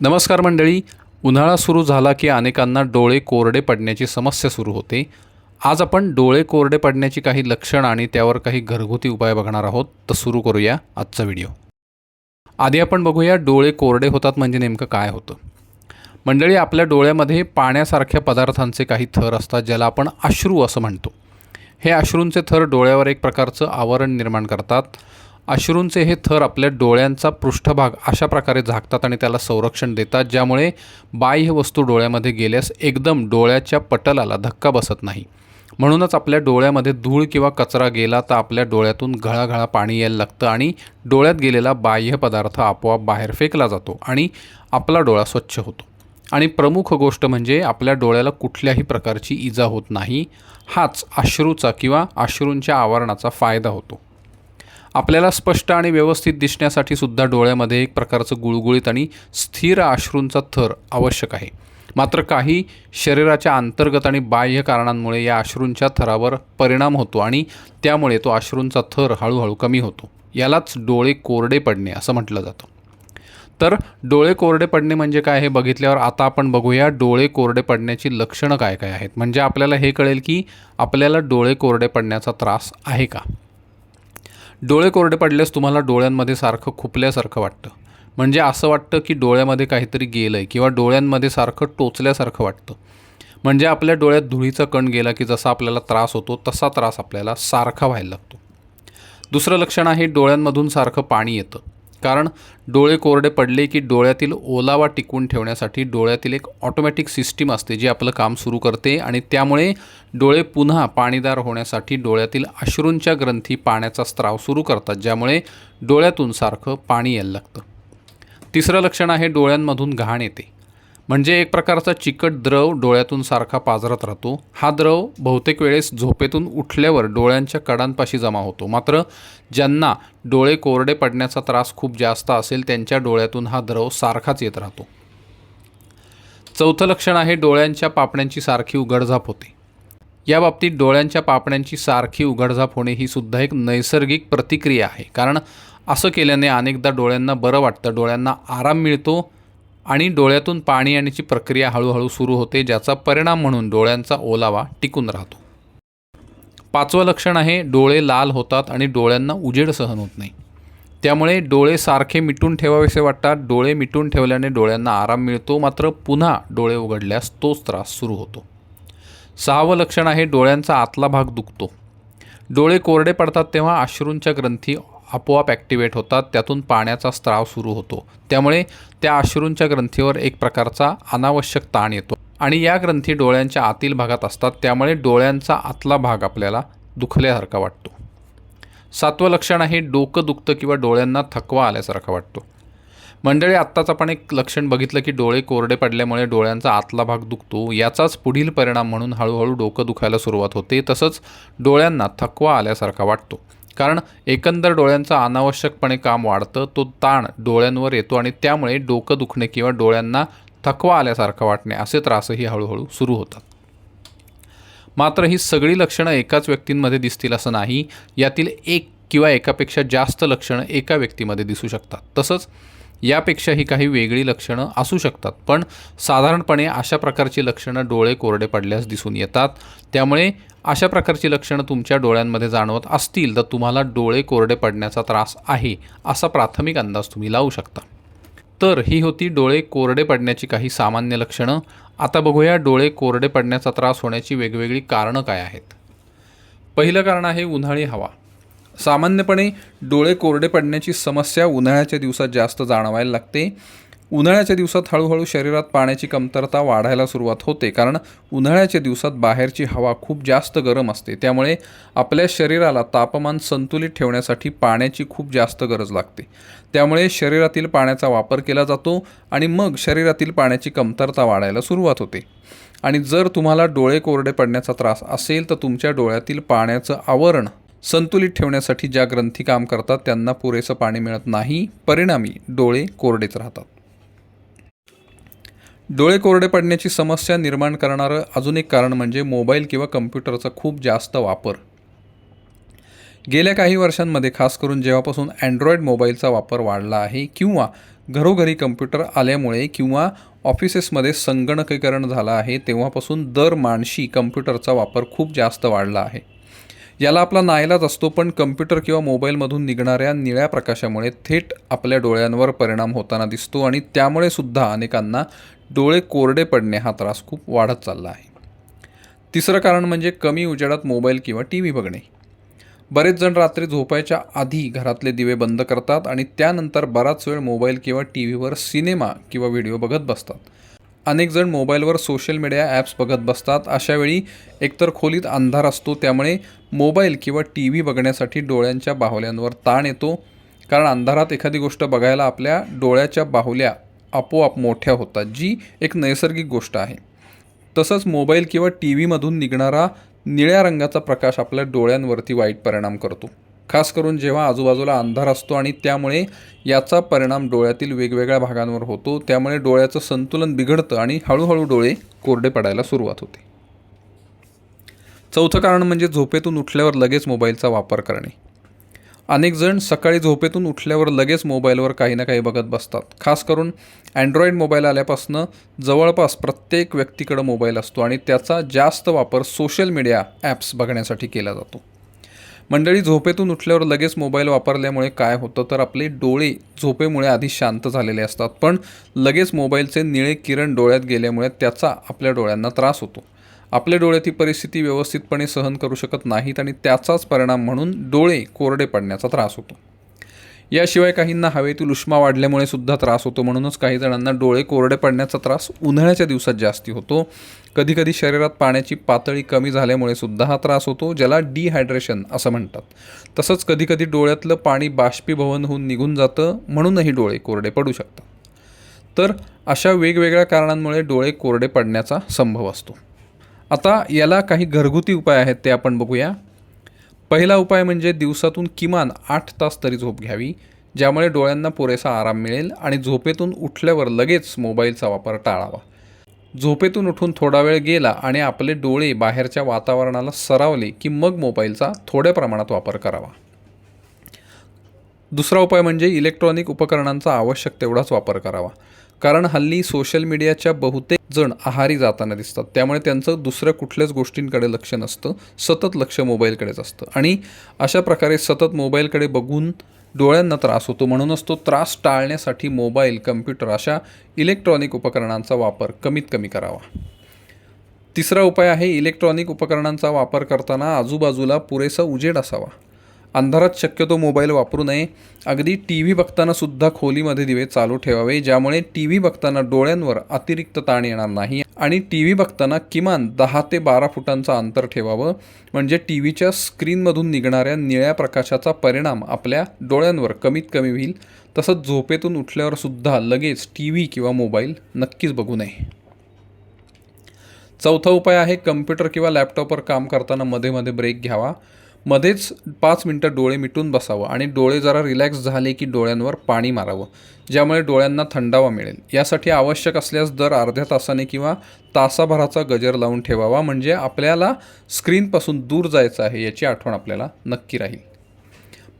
नमस्कार मंडळी. उन्हाळा सुरू झाला की अनेकांना डोळे कोरडे पडण्याची समस्या सुरू होते. आज आपण डोळे कोरडे पडण्याची काही लक्षणं आणि त्यावर काही घरगुती उपाय बघणार आहोत. तर सुरू करूया आजचा व्हिडिओ. आधी आपण बघूया डोळे कोरडे होतात म्हणजे नेमकं काय होतं. मंडळी आपल्या डोळ्यामध्ये पाण्यासारख्या पदार्थांचे काही थर असतात ज्याला आपण अश्रू असं म्हणतो. हे अश्रूंचे थर डोळ्यावर एक प्रकारचं आवरण निर्माण करतात. अश्रूंचे हे थर आपल्या डोळ्यांचा पृष्ठभाग अशा प्रकारे झाकतात आणि त्याला संरक्षण देतात ज्यामुळे बाह्य वस्तू डोळ्यामध्ये गेल्यास एकदम डोळ्याच्या पटलाला धक्का बसत नाही. म्हणूनच आपल्या डोळ्यामध्ये धूळ किंवा कचरा गेला तर आपल्या डोळ्यातून घळाघळा पाणी यायला लागतं आणि डोळ्यात गेलेला बाह्य पदार्थ आपोआप बाहेर फेकला जातो आणि आपला डोळा स्वच्छ होतो. आणि प्रमुख गोष्ट म्हणजे आपल्या डोळ्याला कुठल्याही प्रकारची इजा होत नाही. हाच अश्रूचा किंवा अश्रूंच्या आवरणाचा फायदा होतो. आपल्याला स्पष्ट आणि व्यवस्थित दिसण्यासाठी सुद्धा डोळ्यामध्ये एक प्रकारचं गुळगुळीत आणि स्थिर अश्रूंचा थर आवश्यक आहे. मात्र काही शरीराच्या अंतर्गत आणि बाह्य कारणांमुळे या अश्रूंच्या थरावर परिणाम होतो आणि त्यामुळे तो अश्रूंचा थर हळूहळू कमी होतो. यालाच डोळे कोरडे पडणे असं म्हटलं जातं. तर डोळे कोरडे पडणे म्हणजे काय हे बघितल्यावर आता आपण बघूया डोळे कोरडे पडण्याची लक्षणं काय काय आहेत. म्हणजे आपल्याला हे कळेल की आपल्याला डोळे कोरडे पडण्याचा त्रास आहे का? डोळे कोरडे पडल्यास तुम्हाला डोळ्यांमध्ये सारखं खुपल्यासारखं वाटतं. म्हणजे असं वाटतं की डोळ्यामध्ये काहीतरी गेलं आहे किंवा डोळ्यांमध्ये सारखं टोचल्यासारखं वाटतं. म्हणजे आपल्या डोळ्यात धुळीचा कण गेला की जसा आपल्याला त्रास होतो तसा त्रास आपल्याला सारखा व्हायला लागतो. दुसरं लक्षण आहे डोळ्यांमधून सारखं पाणी येतं. कारण डोळे कोरडे पडले की डोळ्यातील ओलावा टिकवून ठेवण्यासाठी डोळ्यातील एक ऑटोमॅटिक सिस्टीम असते जी आपलं काम सुरू करते आणि त्यामुळे डोळे पुन्हा पाणीदार होण्यासाठी डोळ्यातील अश्रूंच्या ग्रंथी पाण्याचा स्त्राव सुरू करतात ज्यामुळे डोळ्यातून सारखं पाणी यायला लागतं. तिसरं लक्षण आहे डोळ्यांमधून घाण येते. म्हणजे एक प्रकारचा चिकट द्रव डोळ्यातून सारखा पाजरत राहतो. हा द्रव बहुतेक वेळेस झोपेतून उठल्यावर डोळ्यांच्या कडांपाशी जमा होतो. मात्र ज्यांना डोळे कोरडे पडण्याचा त्रास खूप जास्त असेल त्यांच्या डोळ्यातून हा द्रव सारखाच येत राहतो. चौथं लक्षण आहे डोळ्यांच्या पापण्यांची सारखी उघडझाप होते. या बाबतीत डोळ्यांच्या पापण्यांची सारखी उघडझाप होणे ही सुद्धा एक नैसर्गिक प्रतिक्रिया आहे. कारण असं केल्याने अनेकदा डोळ्यांना बरं वाटतं डोळ्यांना आराम मिळतो आणि डोळ्यातून पाणी येण्याची प्रक्रिया हळूहळू सुरू होते ज्याचा परिणाम म्हणून डोळ्यांचा ओलावा टिकून राहतो. पाचवं लक्षण आहे डोळे लाल होतात आणि डोळ्यांना उजेड सहन होत नाही. त्यामुळे डोळे सारखे मिटून ठेवावेसे वाटतात. डोळे मिटून ठेवल्याने डोळ्यांना आराम मिळतो मात्र पुन्हा डोळे उघडल्यास तोच त्रास सुरू होतो. सहावं लक्षण आहे डोळ्यांचा आतला भाग दुखतो. डोळे कोरडे पडतात तेव्हा अश्रूंच्या ग्रंथी आपोआप ॲक्टिवेट होतात त्यातून पाण्याचा स्त्राव सुरू होतो. त्यामुळे त्या अश्रूंच्या ग्रंथीवर एक प्रकारचा अनावश्यक ताण येतो आणि या ग्रंथी डोळ्यांच्या आतील भागात असतात त्यामुळे डोळ्यांचा आतला भाग आपल्याला दुखल्यासारखा वाटतो. सातवं लक्षण आहे डोकं दुखतं किंवा डोळ्यांना थकवा आल्यासारखा वाटतो. मंडळी आत्ताच आपण एक लक्षण बघितलं की डोळे कोरडे पडल्यामुळे डोळ्यांचा आतला भाग दुखतो. याचाच पुढील परिणाम म्हणून हळूहळू डोकं दुखायला सुरुवात होते. तसंच डोळ्यांना थकवा आल्यासारखा वाटतो. कारण एकंदर डोळ्यांचं अनावश्यकपणे काम वाढतं तो ताण डोळ्यांवर येतो आणि त्यामुळे डोकं दुखणे किंवा डोळ्यांना थकवा आल्यासारखं वाटणे असे त्रासही हळूहळू सुरू होतात. मात्र ही सगळी लक्षणं एकाच व्यक्तींमध्ये दिसतील असं नाही. यातील एक किंवा एकापेक्षा जास्त लक्षणं एका व्यक्तीमध्ये दिसू शकतात. तसंच यापेक्षाही काही वेगळी लक्षणं असू शकतात. पण साधारणपणे अशा प्रकारची लक्षणं डोळे कोरडे पडल्यास दिसून येतात. त्यामुळे अशा प्रकारची लक्षणं तुमच्या डोळ्यांमध्ये जाणवत असतील तर तुम्हाला डोळे कोरडे पडण्याचा त्रास आहे असा प्राथमिक अंदाज तुम्ही लावू शकता. तर ही होती डोळे कोरडे पडण्याची काही सामान्य लक्षणं. आता बघूया डोळे कोरडे पडण्याचा त्रास होण्याची वेगवेगळी कारणं काय आहेत. पहिलं कारण आहे उन्हाळी हवा. सामान्यपणे डोळे कोरडे पडण्याची समस्या उन्हाळ्याच्या दिवसात जास्त जाणवायला लागते. उन्हाळ्याच्या दिवसात हळूहळू शरीरात पाण्याची कमतरता वाढायला सुरुवात होते कारण उन्हाळ्याच्या दिवसात बाहेरची हवा खूप जास्त गरम असते. त्यामुळे आपल्या शरीराला तापमान संतुलित ठेवण्यासाठी पाण्याची खूप जास्त गरज लागते. त्यामुळे शरीरातील पाण्याचा वापर केला जातो आणि मग शरीरातील पाण्याची कमतरता वाढायला सुरुवात होते. आणि जर तुम्हाला डोळे कोरडे पडण्याचा त्रास असेल तर तुमच्या डोळ्यातील पाण्याचं आवरण संतुलित ठेवण्यासाठी ज्या ग्रंथी काम करतात त्यांना पुरेसं पाणी मिळत नाही परिणामी डोळे कोरडेच राहतात. डोळे कोरडे पडण्याची समस्या निर्माण करणारं अजून एक कारण म्हणजे मोबाईल किंवा कम्प्युटरचा खूप जास्त वापर. गेल्या काही वर्षांमध्ये खास करून जेव्हापासून अँड्रॉईड मोबाईलचा वापर वाढला आहे किंवा घरोघरी कम्प्युटर आल्यामुळे किंवा ऑफिसेसमध्ये संगणकीकरण झालं आहे तेव्हापासून दर माणशी कम्प्युटरचा वापर खूप जास्त वाढला आहे. याला आपला नाईलाज असतो पण कम्प्युटर किंवा मोबाईलमधून निघणाऱ्या निळ्या प्रकाशामुळे थेट आपल्या डोळ्यांवर परिणाम होताना दिसतो आणि त्यामुळे सुद्धा अनेकांना डोळे कोरडे पडणे हा त्रास खूप वाढत चालला आहे. तिसरं कारण म्हणजे कमी उजेडात मोबाईल किंवा टी व्ही बघणे. बरेच जण रात्री झोपायच्या आधी घरातले दिवे बंद करतात आणि त्यानंतर बराच वेळ मोबाईल किंवा टी व्हीवर सिनेमा किंवा व्हिडिओ बघत बसतात. अनेक जण मोबाईलवर सोशल मीडिया ॲप्स बघत बसतात. अशावेळी एकतर खोलीत अंधार असतो त्यामुळे मोबाईल किंवा टी व्ही बघण्यासाठी डोळ्यांच्या बाहुल्यांवर ताण येतो. कारण अंधारात एखादी गोष्ट बघायला आपल्या डोळ्याच्या बाहुल्या आपोआप मोठ्या होतात जी एक नैसर्गिक गोष्ट आहे. तसंच मोबाईल किंवा टी व्हीमधून निघणारा निळ्या रंगाचा प्रकाश आपल्या डोळ्यांवरती वाईट परिणाम करतो. खास करून जेव्हा आजूबाजूला अंधार असतो आणि त्यामुळे याचा परिणाम डोळ्यातील वेगवेगळ्या भागांवर होतो. त्यामुळे डोळ्याचं संतुलन बिघडतं आणि हळूहळू डोळे कोरडे पडायला सुरुवात होते. चौथं कारण म्हणजे झोपेतून उठल्यावर लगेच मोबाईलचा वापर करणे. अनेक जण सकाळी झोपेतून उठल्यावर लगेच मोबाईलवर काही ना काही बघत बसतात. खास करून अँड्रॉईड मोबाईल आल्यापासनं जवळपास प्रत्येक व्यक्तीकडं मोबाईल असतो आणि त्याचा जास्त वापर सोशल मीडिया ॲप्स बघण्यासाठी केला जातो. मंडळी झोपेतून उठल्यावर लगेच मोबाईल वापरल्यामुळे काय होतं? तर आपले डोळे झोपेमुळे आधी शांत झालेले असतात पण लगेच मोबाईलचे निळे किरण डोळ्यात गेल्यामुळे त्याचा आपल्या डोळ्यांना त्रास होतो. आपले डोळे ती परिस्थिती व्यवस्थितपणे सहन करू शकत नाहीत आणि त्याचाच परिणाम म्हणून डोळे कोरडे पडण्याचा त्रास होतो. याशिवाय काहींना हवेतील उष्मा वाढल्यामुळे सुद्धा त्रास होतो म्हणूनच काही जणांना डोळे कोरडे पडण्याचा त्रास उन्हाळ्याच्या दिवसात जास्ती होतो. कधीकधी शरीरात पाण्याची पातळी कमी झाल्यामुळे सुद्धा हा त्रास होतो ज्याला डिहायड्रेशन असं म्हणतात. तसंच कधीकधी डोळ्यातलं पाणी बाष्पीभवन होऊन निघून जातं म्हणूनही डोळे कोरडे पडू शकतात. तर अशा वेगवेगळ्या कारणांमुळे डोळे कोरडे पडण्याचा संभव असतो. आता याला काही घरगुती उपाय आहेत ते आपण बघूया. पहिला उपाय म्हणजे दिवसातून किमान आठ तास तरी झोप घ्यावी ज्यामुळे डोळ्यांना पुरेसा आराम मिळेल आणि झोपेतून उठल्यावर लगेच मोबाईलचा वापर टाळावा. झोपेतून उठून थोडा वेळ गेला आणि आपले डोळे बाहेरच्या वातावरणाला सरावले की मग मोबाईलचा थोड्या प्रमाणात वापर करावा. दुसरा उपाय म्हणजे इलेक्ट्रॉनिक उपकरणांचा आवश्यक तेवढाच वापर करावा कारण हल्ली सोशल मीडियाच्या बहुतेक जण आहारी जाताना दिसतात. त्यामुळे त्यांचं दुसऱ्या कुठल्याच गोष्टींकडे लक्ष नसतं. सतत लक्ष मोबाईलकडेच असतं. आणि अशा प्रकारे सतत मोबाईलकडे बघून डोळ्यांना त्रास होतो. म्हणूनच तो त्रास टाळण्यासाठी मोबाईल कम्प्युटर अशा इलेक्ट्रॉनिक उपकरणांचा वापर कमीत कमी करावा. तिसरा उपाय आहे इलेक्ट्रॉनिक उपकरणांचा वापर करताना आजूबाजूला पुरेसा उजेड असावा. अंधारात शक्यतो मोबाईल वापरू नये. अगदी टी व्ही बघतानासुद्धा खोलीमध्ये दिवे चालू ठेवावे ज्यामुळे टी व्ही बघताना डोळ्यांवर अतिरिक्त ताण येणार नाही आणि टी व्ही बघताना किमान दहा ते बारा फुटांचं अंतर ठेवावं. म्हणजे टी व्हीच्या स्क्रीनमधून निघणाऱ्या निळ्या प्रकाशाचा परिणाम आपल्या डोळ्यांवर कमीत कमी होईल. तसंच झोपेतून उठल्यावरसुद्धा लगेच टी व्ही किंवा मोबाईल नक्कीच बघू नये. चौथा उपाय आहे कम्प्युटर किंवा लॅपटॉपवर काम करताना मध्ये मध्ये ब्रेक घ्यावा. मध्येच पाच मिनटं डोळे मिटून बसावं आणि डोळे जरा रिलॅक्स झाले की डोळ्यांवर पाणी मारावं ज्यामुळे डोळ्यांना थंडावा मिळेल. यासाठी आवश्यक असल्यास दर अर्ध्या तासाने किंवा तासाभराचा गजर लावून ठेवावा म्हणजे आपल्याला स्क्रीनपासून दूर जायचं आहे याची आठवण आपल्याला नक्की राहील.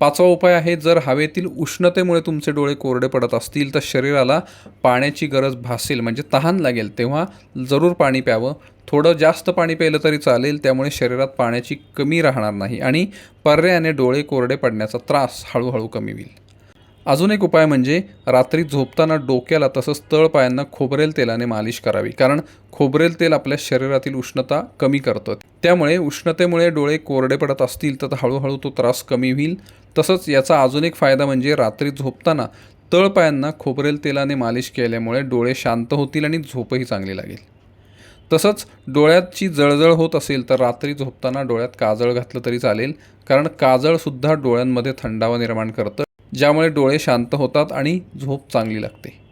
पाचवा उपाय आहे जर हवेतील उष्णतेमुळे तुमचे डोळे कोरडे पडत असतील तर शरीराला पाण्याची गरज भासेल म्हणजे तहान लागेल. तेव्हा जरूर पाणी प्यावं. थोडं जास्त पाणी प्यायलं तरी चालेल त्यामुळे शरीरात पाण्याची कमी राहणार नाही आणि पर्यायाने डोळे कोरडे पडण्याचा त्रास हळूहळू कमी होईल. अजून एक उपाय म्हणजे रात्री झोपताना डोक्याला तसंच तळपायांना खोबरेल तेलाने मालिश करावी. कारण खोबरेल तेल आपल्या शरीरातील उष्णता कमी करतं. त्यामुळे उष्णतेमुळे डोळे कोरडे पडत असतील तर हळूहळू तो त्रास कमी होईल. तसंच याचा अजून एक फायदा म्हणजे रात्री झोपताना तळपायांना खोबरेल तेलाने मालिश केल्यामुळे डोळे शांत होतील आणि झोपही चांगली लागेल. तसंच डोळ्याची जळजळ होत असेल तर रात्री झोपताना डोळ्यात काजळ घातलं तरी चालेल. कारण काजळसुद्धा डोळ्यांमध्ये थंडावा निर्माण करतं. ज्यामुळे डोळे शांत होतात आणि झोप चांगली लागते.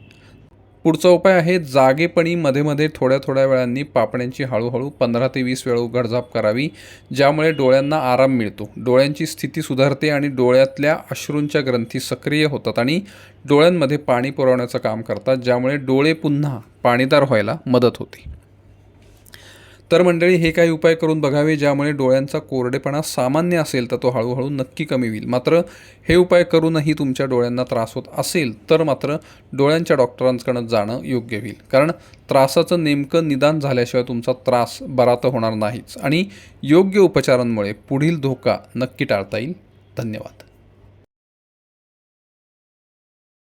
पुढचा उपाय आहे जागेपणी मध्ये मध्ये थोड्या थोड्या वेळांनी पापण्यांची हळूहळू पंधरा ते वीस वेळ उघडझाप करावी ज्यामुळे डोळ्यांना आराम मिळतो. डोळ्यांची स्थिती सुधारते आणि डोळ्यातल्या अश्रूंच्या ग्रंथी सक्रिय होतात आणि डोळ्यांमध्ये पाणी पुरवण्याचं काम करतात ज्यामुळे डोळे पुन्हा पाणीदार व्हायला मदत होते. तर मंडळी हे काही उपाय करून बघावे ज्यामुळे डोळ्यांचा कोरडेपणा सामान्य असेल तर तो हळूहळू नक्की कमी होईल. मात्र हे उपाय करूनही तुमच्या डोळ्यांना त्रास होत असेल तर मात्र डोळ्यांच्या डॉक्टरांकडे जाणं योग्य होईल. कारण त्रासाचं नेमकं निदान झाल्याशिवाय तुमचा त्रास बरा तर होणार नाहीच. आणि योग्य उपचारांमुळे पुढील धोका नक्की टाळता येईल. धन्यवाद.